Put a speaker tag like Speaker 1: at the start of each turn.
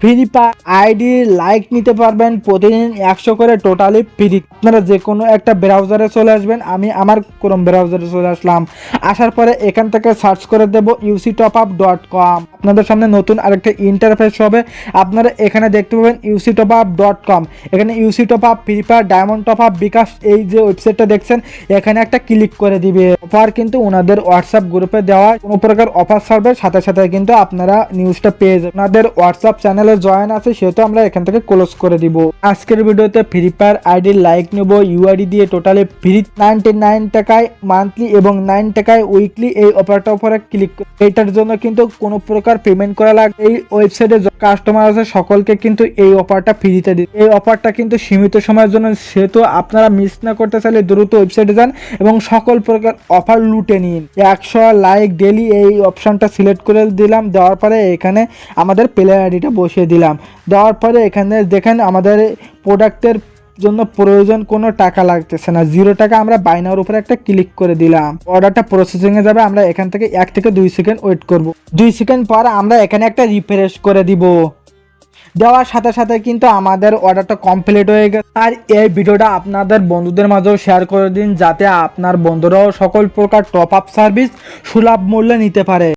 Speaker 1: Free ID like নিতে পারবেন, প্রতিদিন একশো করে টোটালি ফ্রি আপনারা যে কোনো একটা ব্রাউজারে চলে আসবেন, আমি আমার ক্রোম ব্রাউজারে চলে আসলাম। আসার পরে এখান থেকে সার্চ করে দেব UC top up dot com আপনাদের সামনে নতুন আরেকটা ইন্টারফেস হবে, আপনারা এখানে দেখতে পাবেন UC top up dot com এখানে UC top up free fire diamond top up bKash এই যে ওয়েবসাইটটা দেখছেন, এখানে একটা ক্লিক করে দিবে। অফার কিন্তু ওনাদের হোয়াটসঅ্যাপ গ্রুপে দেওয়া, কোনো প্রকার অফার সার্ভের সাথে সাথে কিন্তু আপনারা নিউজটা পেয়ে যাবেন। ওনাদের হোয়াটসঅ্যাপ চ্যানেলে জয়েন আছে, সেহেতু আমরা এখান থেকে ক্লোজ করে দিব। আজকের ভিডিওতে ফ্রি ফায়ার আইডি লাইক নেব ইউআইডি দিয়ে টোটালি ফ্রি নাইনটি নাইন টাকায় মান্থলি এবং নাইন টাকায় উইকলি এই অফারটা উপরে ক্লিক এইটার জন্য কিন্তু কোনো প্রকার পেমেন্ট করা লাগে এই ওয়েবসাইটে কাস্টমার আছে, সকলকে কিন্তু এই অফারটা ফ্রিতে দিই এই অফারটা কিন্তু সীমিত সময়ের জন্য, সেহেতু আপনারা মিস না করতে চাইলে দ্রুত ওয়েবসাইটে যান এবং সকল প্রকার অফার লুটে নিন। একশো লাইক ডেলি এই অপশনটা সিলেক্ট করে দিলাম, দেওয়ার পরে এখানে আমাদের প্লেয়ার আইডিটা বসিয়ে দিলাম। দেওয়ার পরে এখানে দেখেন আমাদের প্রোডাক্টের জন্য প্রয়োজন কোনো টাকা লাগতেছে না। জিরো টাকা আমরা বাইনার উপরে একটা ক্লিক করে দিলাম। অর্ডারটা প্রসেসিং এ যাবে, আমরা এখান থেকে এক থেকে দুই সেকেন্ড ওয়েট করব। দুই সেকেন্ড পর আমরা এখানে একটা রিফ্রেশ করে দিব। দেওয়ার সাথে সাথে কিন্তু আমাদের অর্ডারটা কমপ্লিট হয়ে গেছে। আর এই ভিডিওটা আপনাদের বন্ধুদের মাঝেও শেয়ার করে দিন, যাতে আপনার বন্ধুরাও সকল প্রকার টপ আপ সার্ভিস সুলভ মূল্যে নিতে পারে।